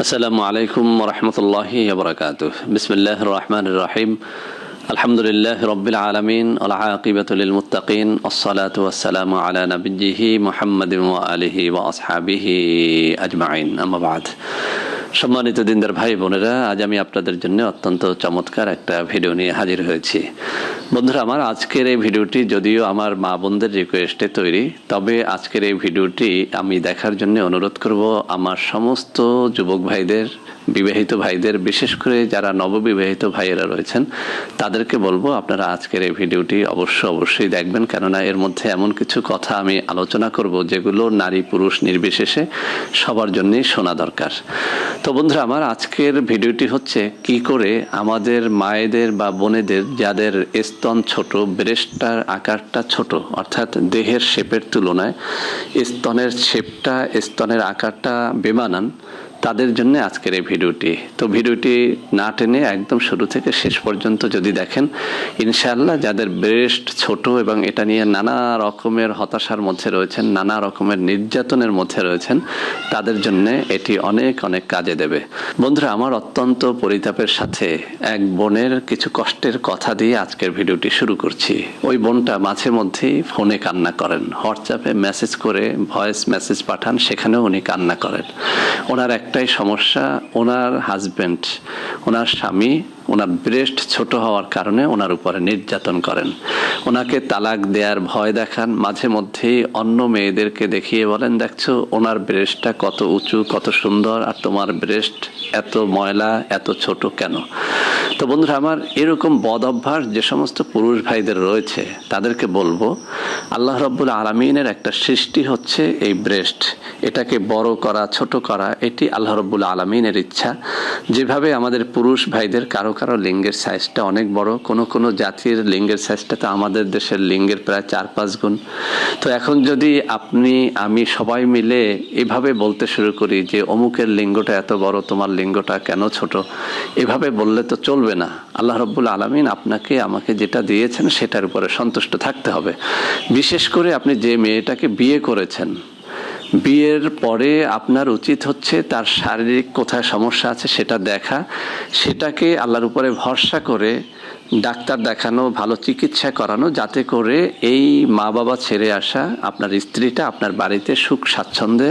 আসসালামু আলাইকুম রহমতুল্লাহ বরকাত বিসমিল্লাহ রহমান রাহিম। আলহামদুলিল্লাহ রবিল আলমিন আলহাকিবতুল মুতাকিন আসসালাত ওয়াসালাম আলা নবীজিহি মোহাম্মদ আলহি ওয়া আসহাবিহি আজমাইন। আমাবাদ সম্মানিত দিনদার ভাই বোনেরা আজ আমি আপনাদের জন্য অত্যন্ত চমৎকার একটা ভিডিও নিয়ে হাজির হয়েছি। বন্ধুরা, আমার আজকের এই ভিডিওটি যদিও আমার মা বোনদের রিকোয়েস্টে তৈরি, তবে আজকের এই ভিডিওটি আমি দেখার জন্য অনুরোধ করব আমার সমস্ত যুবক ভাইদের, বিবাহিত ভাইদের, বিশেষ করে যারা নববিবাহিত ভাইয়েরা রয়েছেন, তাদেরকে বলব আপনারা আজকের এই ভিডিওটি অবশ্য অবশ্যই দেখবেন। কেননা এর মধ্যে এমন কিছু কথা আমি আলোচনা করব যেগুলো নারী পুরুষ নির্বিশেষে সবার জন্যই শোনা দরকার। তো বন্ধুরা, আমার আজকের ভিডিওটি হচ্ছে কি করে আমাদের মায়েদের বা বোনেদের, যাদের স্তন ছোট ব্রেস্টটার আকারটা ছোট অর্থাৎ দেহের শেপের তুলনায় স্তনের শেপটা স্তনের আকারটা বেমানান। তাদের জন্য আজকের এই ভিডিওটি। তো ভিডিওটি না টেনে একদম শুরু থেকে শেষ পর্যন্ত যদি দেখেন, ইনশাআল্লাহ যাদের ব্রেস্ট ছোট এবং এটা নিয়ে নানা রকমের হতাশার মধ্যে রয়েছেন, নানা রকমের নির্যাতনের মধ্যে রয়েছেন, তাদের জন্য এটি অনেক অনেক কাজে দেবে। বন্ধুরা, আমার অত্যন্ত পরিতাপের সাথে এক বোনের কিছু কষ্টের কথা দিয়ে আজকের ভিডিওটি শুরু করছি। ওই বোনটা মাঝে মধ্যেই ফোনে কান্না করেন। হোয়াটসঅ্যাপে মেসেজ করে, ভয়েস মেসেজ পাঠান, সেখানেও উনি কান্না করেন। ওনার একটাই সমস্যা, ওনার হাজবেন্ড ওনার স্বামী, ওনার ব্রেস্ট ছোট হওয়ার কারণে ওনার উপরে নির্যাতন করেন। ওনাকে তালাক দেওয়ার ভয় দেখান, মাঝে মধ্যেই অন্য মেয়েদেরকে দেখিয়ে বলেন, দেখছ, ওনার ব্রেস্টটা কত উঁচু, কত সুন্দর, আর তোমার ব্রেস্ট এত ময়লা, এত ছোট কেন? তো বন্ধুরা, আমার এরকম বদ অভ্যাস যে সমস্ত পুরুষ ভাইদের রয়েছে, তাদেরকে বলব, আল্লাহ রব্বুল আলমিনের একটা সৃষ্টি হচ্ছে এই ব্রেস্ট এটাকে বড় করা, ছোট করা, এটি আল্লাহ রব্বুল আলমিনের ইচ্ছা। যেভাবে আমাদের পুরুষ ভাইদের কারও কারও লিঙ্গের সাইজটা অনেক বড়, কোনো কোনো জাতির লিঙ্গের সাইজটা তো আমাদের দেশের লিঙ্গের প্রায় চার পাঁচ গুণ। তো এখন যদি আপনি, আমি সবাই মিলে এভাবে বলতে শুরু করি যে, অমুকের লিঙ্গটা এত বড়, তোমার লিঙ্গটা কেন ছোট? এভাবে বললে তো চলবে না। আল্লাহ রব্বুল আলমিন আপনাকে, আমাকে যেটা দিয়েছেন সেটার উপরে সন্তুষ্ট থাকতে হবে। বিশেষ করে আপনি যে মেয়েটাকে বিয়ে করেছেন বিয়ের পরে আপনার উচিত হচ্ছে তার শারীরিক কোথায় সমস্যা আছে সেটা দেখা। সেটাকে আল্লাহর উপরে ভরসা করে ডাক্তার দেখানো, ভালো চিকিৎসা করানো, যাতে করে এই মা বাবা ছেড়ে আসা, আপনার স্ত্রীটা আপনার বাড়িতে সুখ স্বাচ্ছন্দ্যে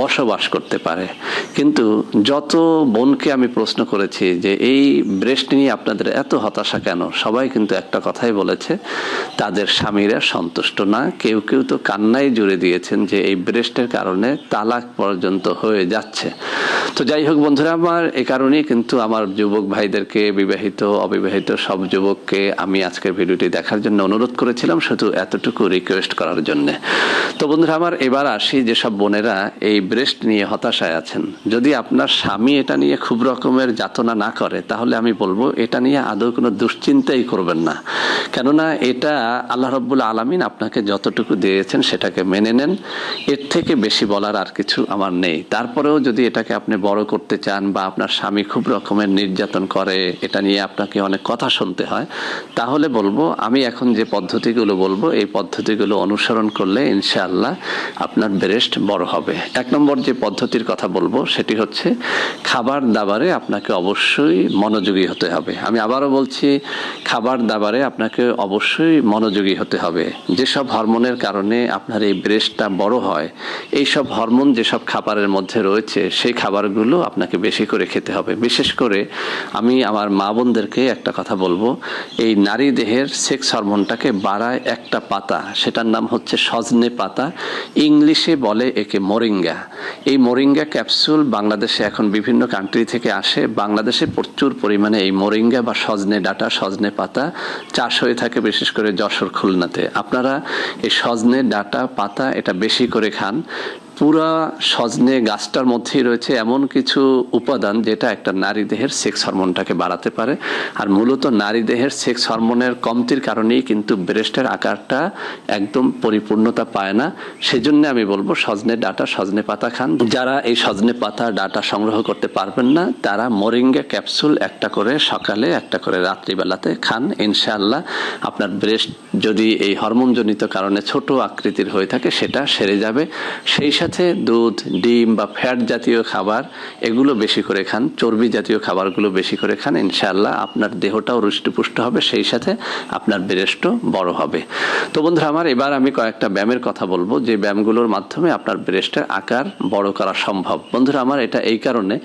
বসবাস করতে পারে। কিন্তু যত বোনকে আমি প্রশ্ন করেছি যে, এই ব্রেস্ট নিয়ে আপনাদের এত হতাশা কেন? সবাই কিন্তু একটা কথাই বলেছে, তাদের স্বামীরা সন্তুষ্ট না। কেউ কেউ তো কান্নাই জুড়ে দিয়েছেন যে, এই ব্রেস্টের কারণে তালাক পর্যন্ত হয়ে যাচ্ছে। তো যাই হোক বন্ধুরা, আমার এ কারণেই কিন্তু আমার যুবক ভাইদেরকে, বিবাহিত, অবিবাহিত সব যুবককে আমি আজকের ভিডিওটি দেখার জন্য অনুরোধ করেছিলাম, শুধু এতটুকু রিকোয়েস্ট করার জন্য। তো বন্ধুরা, আমার এবার আসি যেসব বোনেরা এই ব্রেস্ট নিয়ে হতাশায় আছেন। যদি আপনার স্বামী এটা নিয়ে খুব রকমের যাতনা না করে, তাহলে আমি বলব, এটা নিয়ে আদৌ কোনো দুশ্চিন্তাই করবেন না। কেননা এটা আল্লাহ রব্বুল আলমিন আপনাকে যতটুকু দিয়েছেন সেটাকে মেনে নেন। এর থেকে বেশি বলার আর কিছু আমার নেই। তারপরেও যদি এটাকে আপনি বড় করতে চান বা আপনার স্বামী খুব রকমের নির্যাতন করে, এটা নিয়ে আপনাকে অনেক কথা শুনতে হয়, তাহলে বলব, আমি এখন যে পদ্ধতিগুলো বলব, এই পদ্ধতিগুলো অনুসরণ করলে ইনশাআল্লাহ আপনার ব্রেস্ট বড় হবে। নম্বর যে পদ্ধতির কথা বলব, সেটি হচ্ছে খাবার দাবারে আপনাকে অবশ্যই মনোযোগী হতে হবে। আমি আবারও বলছি, খাবার দাবারে আপনাকে অবশ্যই মনোযোগী হতে হবে। যেসব হরমোনের কারণে আপনার এই ব্রেস্টটা বড় হয় এই সব হরমোন যেসব খাবারের মধ্যে রয়েছে, সেই খাবারগুলো আপনাকে বেশি করে খেতে হবে। বিশেষ করে আমি আমার মা বোনদেরকে একটা কথা বলব, এই নারী দেহের সেক্স হরমোনটাকে বাড়ায় একটা পাতা, সেটার নাম হচ্ছে সজনে পাতা। ইংলিশে বলে একে মোরিঙ্গা। এই মোরিঙ্গা ক্যাপসুল বাংলাদেশে এখন বিভিন্ন কান্ট্রি থেকে আসে। বাংলাদেশে প্রচুর পরিমাণে এই মোরিঙ্গা বা সজনে ডাটা, সজনে পাতা চাষ হয়ে থাকে, বিশেষ করে যশোর খুলনাতে। আপনারা এই সজনে ডাটা, পাতা এটা বেশি করে খান। পুরা সজনে গাছটার মধ্যেই রয়েছে এমন কিছু উপাদান যেটা একটা নারী দেহের সেক্স হরমোনটাকে বাড়াতে পারে। আর মূলত নারী দেহের সেক্স হরমোনের কমতির কারণেই কিন্তু ব্রেস্টের আকারটা একদম পরিপূর্ণতা পায় না। সেজন্য আমি বলব সজনে ডাটা, সজনে পাতা খান। যারা এই সজনে পাতা ডাটা সংগ্রহ করতে পারবেন না, তারা মোরিঙ্গা ক্যাপসুল একটা করে সকালে, একটা করে রাত্রিবেলাতে খান। ইনশাআল্লাহ আপনার ব্রেস্ট যদি এই হরমোনজনিত কারণে ছোট আকৃতির হয়ে থাকে, সেটা সেরে যাবে। সেই সাথে সাথে দুধ, ডিম বা ফ্যাট জাতীয় খাবার, এগুলো বেশি করে খান, চর্বি জাতীয় খাবারগুলো বেশি করে খান, ইনশাআল্লাহ আপনার দেহটাও রুষ্টপুষ্ট হবে, সেই সাথে আপনার ব্রেস্টও বড় হবে। তো বন্ধুরা, আমার এবার আমি কয়েকটা ব্যায়ামের কথা বলব, যে ব্যায়ামগুলোর মাধ্যমে আপনার ব্রেস্টের আকার বড় করা সম্ভব। বন্ধুরা, আমার এটা এই কারণে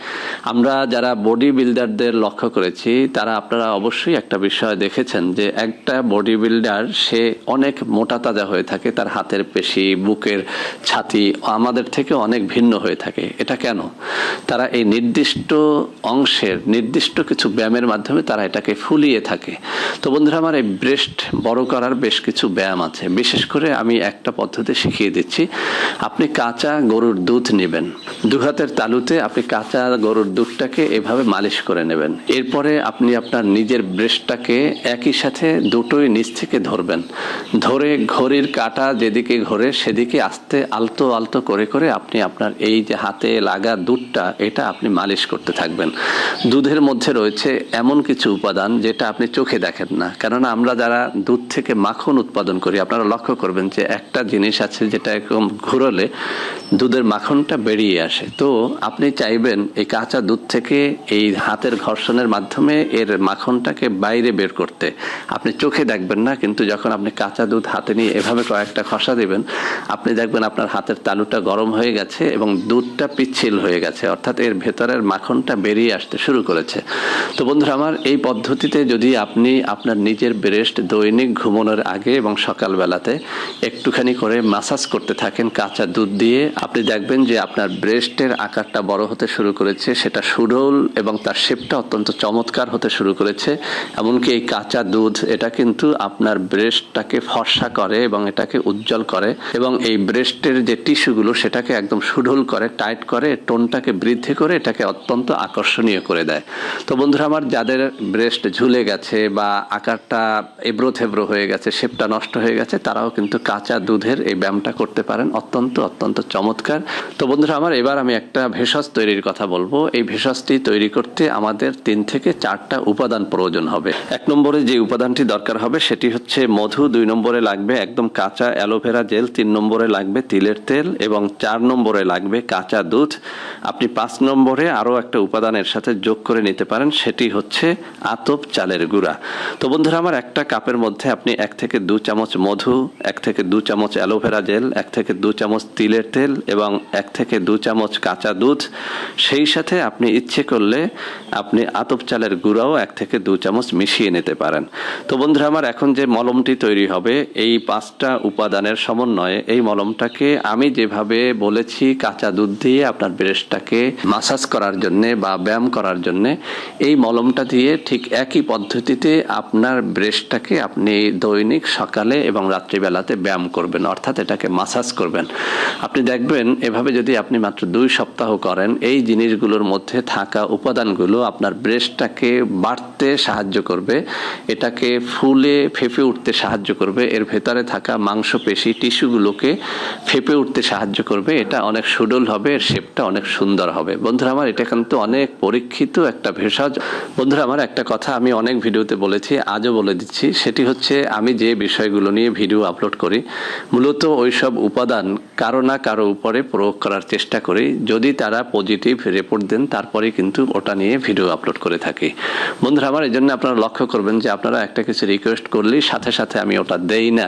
আমরা যারা বডি বিল্ডারদের লক্ষ্য করেছি, তারা আপনারা অবশ্যই একটা বিষয় দেখেছেন যে একটা বডি বিল্ডার সে অনেক মোটা তাজা হয়ে থাকে, তার হাতের পেশি, বুকের ছাতি আমাদের থেকে অনেক ভিন্ন হয়ে থাকে। এটা কেন? তারা এই নির্দিষ্ট অংশের নির্দিষ্ট কিছু ব্যায়ামের মাধ্যমে তারা এটাকে ফুলিয়ে থাকে। তো বন্ধুরা, আমার এই ব্রেস্ট বড় করার বেশ কিছু ব্যায়াম আছে। বিশেষ করে আমি একটা পদ্ধতি শিখিয়ে দিচ্ছি। আপনি কাঁচা গরুর দুধ নেবেন। দু হাতের তালুতে আপনি কাঁচা গরুর দুধটাকে এভাবে মালিশ করে নেবেন। এরপরে আপনি আপনার নিজের ব্রেস্টটাকে একই সাথে দুটোই নিচ থেকে ধরবেন। ধরে ঘড়ির কাটা যেদিকে ঘোরে সেদিকে আস্তে আলতো আলতো করে করে করে আপনি আপনার এই যে হাতে লাগা দুধটা, এটা আপনি মালিশ করতে থাকবেন। দুধের মধ্যে রয়েছে এমন কিছু উপাদান যেটা আপনি চোখে দেখেন না। কেননা আমরা যারা দুধ থেকে মাখন উৎপাদন করি, আপনারা লক্ষ্য করবেন যে একটা জিনিস আছে যেটা এরকম ঘুরলে দুধের মাখনটা বেরিয়ে আসে। তো আপনি চাইবেন এই কাঁচা দুধ থেকে এই হাতের ঘর্ষণের মাধ্যমে এর মাখনটাকে বাইরে বের করতে। আপনি চোখে দেখবেন না, কিন্তু যখন আপনি কাঁচা দুধ হাতে নিয়ে এভাবে কয়েকটা খসা দিবেন, আপনি দেখবেন আপনার হাতের তালুটা গরম হয়ে গেছে এবং দুধটা পিচ্ছিল হয়ে গেছে, অর্থাৎ এর ভেতরের মাখনটা বেরিয়ে আসতে শুরু করেছে। তো বন্ধুরা, আমার এই পদ্ধতিতে যদি আপনি আপনার নিজের ব্রেস্ট দৈনিক ঘুমানোর আগে এবং সকালবেলাতে একটুখানি করে মাসাজ করতে থাকেন কাঁচা দুধ দিয়ে, আপনি দেখবেন যে আপনার ব্রেস্টের আকারটা বড় হতে শুরু করেছে, সেটা সুডল এবং তার শেপটা অত্যন্ত চমৎকার হতে শুরু করেছে। এমনকি এই কাঁচা দুধ, এটা কিন্তু আপনার ব্রেস্টটাকে ফর্সা করে এবং এটাকে উজ্জ্বল করে এবং এই ব্রেস্টের যে টিস্যুগুলো সেটাকে একদম সুডল করে, টাইট করে, টোনটাকে বৃদ্ধি করে এটাকে অত্যন্ত আকর্ষণীয় করে দেয়। তো বন্ধুরা, আমার যাদের ব্রেস্ট ঝুলে গেছে বা আকারটা এবড়ো থেবড়ো হয়ে গেছে, শেপটা নষ্ট হয়ে গেছে, তারাও কিন্তু কাঁচা দুধের এই ব্যায়ামটা করতে পারেন। অত্যন্ত অত্যন্ত চমৎকার। তো বন্ধুরা, আমার এবার আমি একটা ভেষজ তৈরির কথা বলব। এই ভেষজটি তৈরি করতে আমাদের তিন থেকে চারটা উপাদান প্রয়োজন হবে। এক নম্বরে যে উপাদানটি দরকার হবে, সেটি হচ্ছে মধু, দুই নম্বরে লাগবে একদম কাঁচা অ্যালোভেরা জেল, তিন নম্বরে লাগবে তিলের তেল এবং চার নম্বরে লাগবে কাঁচা দুধ। আপনি পাঁচ নম্বরে আরও একটা উপাদানের সাথে যোগ করে নিতে পারেন, সেটি হচ্ছে আতপ চালের গুঁড়া। তো বন্ধুরা, আমার একটা কাপের মধ্যে আপনি এক থেকে দু চামচ মধু, এক থেকে দু চামচ অ্যালোভেরা জেল, এক থেকে দু চামচ তিলের তেল এবং এক থেকে দু চামচ কাঁচা দুধ। সেই সাথে আপনি ইচ্ছে করলে আপনি আতপ চালের গুঁড়াও এক থেকে দু চামচ মিশিয়ে নিতে পারেন। তো বন্ধুরা, আমার এখন যে মলমটি তৈরি হবে, এই পাঁচটা উপাদানের সমন্বয়ে এই মলমটাকে আমি যেভাবে বলেছি, কাঁচা দুধ দিয়ে আপনার ব্রেস্টটাকে মাসাজ করার জন্য বা ব্যায়াম করার জন্য, এই মলমটা দিয়ে ঠিক একই পদ্ধতিতে আপনার ব্রেস্টটাকে আপনি দৈনিক সকালে এবং রাত্রিবেলাতে ব্যায়াম করবেন, অর্থাৎ এটাকে মাসাজ করবেন। আপনি দেখবেন, এভাবে যদি আপনি মাত্র দুই সপ্তাহ করেন, এই জিনিসগুলোর মধ্যে থাকা উপাদানগুলো আপনার ব্রেস্টটাকে বাড়তে সাহায্য করবে, এটাকে ফুলে ফেঁপে উঠতে সাহায্য করবে, এর ভেতরে থাকা মাংসপেশি টিস্যুগুলোকে ফেঁপে উঠতে সাহায্য করবে, এটা অনেক সুডল হবে, এর শেপটা অনেক সুন্দর হবে। বন্ধুরা আমার, এটা কিন্তু অনেক পরীক্ষিত একটা ভেষজ। বন্ধুরা আমার, একটা কথা আমি অনেক ভিডিওতে বলেছি, আজও বলে দিচ্ছি, সেটি হচ্ছে আমি যে বিষয়গুলো নিয়ে ভিডিও আপলোড করি, মূলত ওইসব উপাদান কারও না কারও উপরে প্রয়োগ করার চেষ্টা করি। যদি তারা পজিটিভ রিপোর্ট দেন, তারপরে কিন্তু ওটা নিয়ে ভিডিও আপলোড করে থাকি। বন্ধুরা, আমার এই জন্য আপনারা লক্ষ্য করবেন যে আপনারা একটা কিছু রিকোয়েস্ট করলেই সাথে সাথে আমি ওটা দেই না।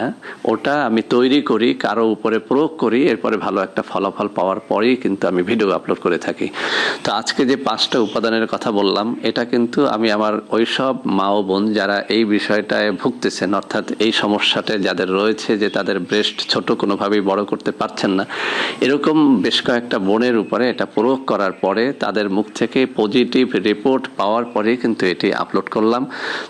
ওটা আমি তৈরি করি, কারও উপরে প্রয়োগ করি, এরপরে ভালো একটা ফলাফল পাওয়ার পরেই কিন্তু আমি ভিডিও আপলোড করে থাকি। তো আজকে যে পাঁচটা উপাদানের কথা বললাম, এটা কিন্তু আমি আমার ওইসব মা ও বোন যারা এই বিষয়টায় ভুগতেছেন, অর্থাৎ এই সমস্যাটা যাদের রয়েছে, যে তাদের ব্রেস্ট ছোট কোনোভাবেই বড় করতে পারছেন না। এরকম বেশ কয়েকটা বোনের উপরে এটা প্রয়োগ করার পরে তাদের মুখ থেকে পজিটিভ রিপোর্ট পাওয়ার পরে কিন্তু এটি আপলোড করলাম।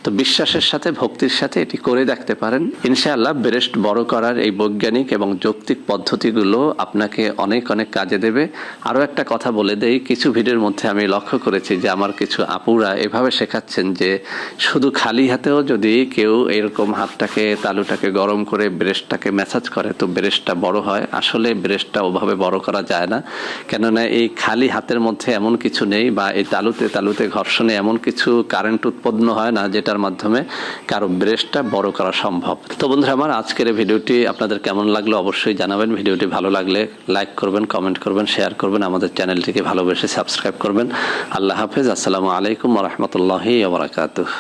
তো বিশ্বাসের সাথে, ভক্তির সাথে এটি করে দেখতে পারেন। ইনশাআল্লাহ ব্রেস্ট বড় করার এই বৈজ্ঞানিক এবং যৌক্তিক পদ্ধতিগুলো আপনাকে অনেক অনেক কাজে দেবে। আরও একটা কথা বলে দেই, কিছু ভিডিওর মধ্যে আমি লক্ষ্য করেছি যে আমার কিছু আপুরা এভাবে শেখাচ্ছেন যে শুধু খালি হাতেও যদি কেউ এরকম হাতটাকে, তালুটাকে গরম করে ব্রেস্টটাকে ম্যাসাজ করে, তো ব্রেস্টটা বড় হয়। আসলে আসলে ব্রেস্টটা ওভাবে বড় করা যায় না। কেননা এই খালি হাতের মধ্যে এমন কিছু নেই বা এই তালুতে তালুতে ঘর্ষণে এমন কিছু কারেন্ট উৎপন্ন হয় না যেটার মাধ্যমে কারও ব্রেস্টটা বড় করা সম্ভব। তো বন্ধুরা আমার আজকের ভিডিওটি আপনাদের কেমন লাগল অবশ্যই জানাবেন। ভিডিওটি ভালো লাগলে লাইক করবেন কমেন্ট করবেন শেয়ার করবেন, আমাদের চ্যানেলটিকে ভালোবেসে সাবস্ক্রাইব করবেন। আল্লাহ হাফেজ, আসসালামু আলাইকুম রহমতুল্লাহি বারাকাতুহ।